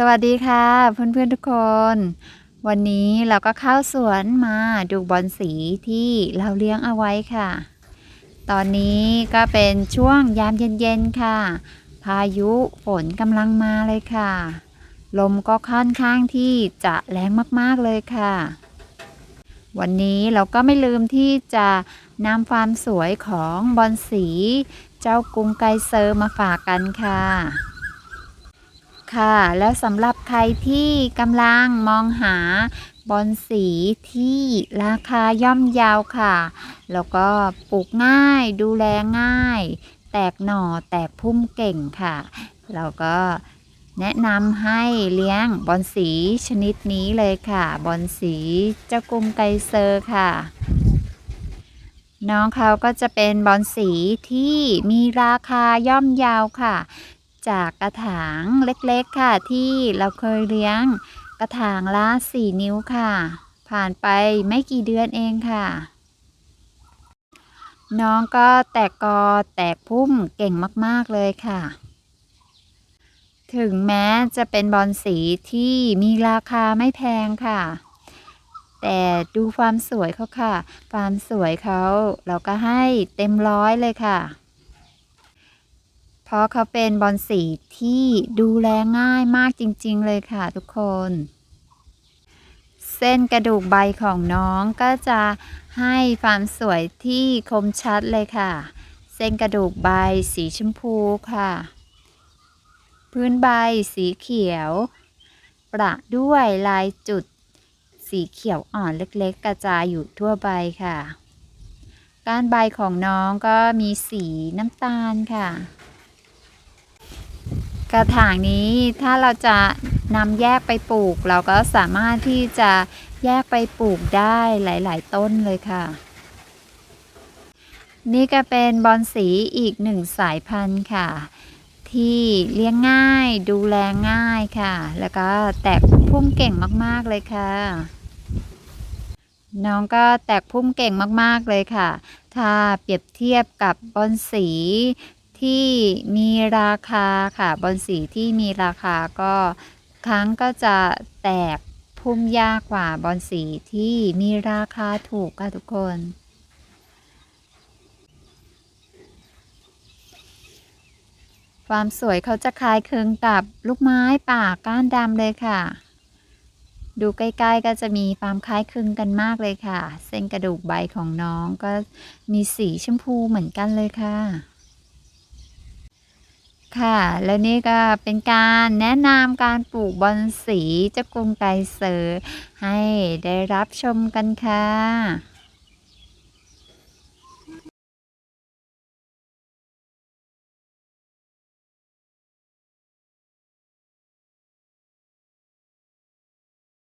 สวัสดีค่ะ เพื่อนๆทุกคน วันนี้เราก็เข้าสวนมาดูบอลสีที่เราเลี้ยงเอาไว้ค่ะ ตอนนี้ก็เป็นช่วงยามเย็นๆค่ะ พายุฝนกำลังมาเลยค่ะ ลมก็ค่อนข้างที่จะแรงมากๆเลยค่ะ วันนี้เราก็ไม่ลืมที่จะนำความสวยของบอลสี เจ้ากรุงไกเซอร์มาฝากกันค่ะ ค่ะ แล้วสำหรับใครที่กำลังมองหาบอลสีที่ราคาย่อมเยาวค่ะ แล้วก็ปลูกง่ายดูแลง่าย แตกหน่อแตกพุ่มเก่งค่ะ เราก็แนะนำให้เลี้ยงบอลสีชนิดนี้เลยค่ะ บอลสีเจ้ากรุงไกเซอร์ค่ะ น้องเขาก็จะเป็นบอลสีที่มีราคาย่อมเยาวค่ะ จากกระถางเล็กๆค่ะ ที่เราเคยเลี้ยงกระถางละสี่นิ้วค่ะ ผ่านไปไม่กี่เดือนเองค่ะ น้องก็แตกกอแตกพุ่มเก่งมากๆเลยค่ะ ถึงแม้จะเป็นบอลสีที่มีราคาไม่แพงค่ะ แต่ดูความสวยเขาค่ะ ความสวยเขาเราก็ให้เต็มร้อยเลยค่ะ เพราะเขาเป็นบอลสีที่ดูแลง่ายมากจริง ๆ เลยค่ะทุกคน เส้นกระดูกใบของน้องก็จะให้ความสวยที่คมชัดเลยค่ะ เส้นกระดูกใบสีชมพูค่ะ พื้นใบสีเขียว ประด้วยลายจุดสีเขียวอ่อนเล็กๆ กระจายอยู่ทั่วใบค่ะ ก้านใบของน้องก็มีสีน้ำตาลค่ะ กระถางนี้ถ้าเราจะนำแยกไปปลูก เราก็สามารถที่จะแยกไปปลูกได้หลาย ๆ ต้นเลยค่ะ นี่ก็เป็นบอนสีอีกหนึ่งสายพันธุ์ค่ะ ที่เลี้ยงง่ายดูแลง่ายค่ะ แล้วก็แตกพุ่มเก่งมาก ๆ เลยค่ะ น้องก็แตกพุ่มเก่งมาก ๆ เลยค่ะ ถ้าเปรียบเทียบกับบอนสี ที่มีราคาค่ะ บอนสีที่มีราคาก็ครั้งก็จะแตกพุ่มยากกว่าบอนสีที่มีราคาถูกค่ะทุกคน ความสวยเขาจะคล้ายคลึงกับลูกไม้ป่าก้านดำเลยค่ะ ดูใกล้ๆก็จะมีความคล้ายคลึงกันมากเลยค่ะ เส้นกระดูกใบของน้องก็มีสีชมพูเหมือนกันเลยค่ะ ค่ะ แล้วนี่ก็เป็นการแนะนำการปลูกบอนสีเจ้ากรุงไกรเซอร์ให้ได้รับชมกันค่ะ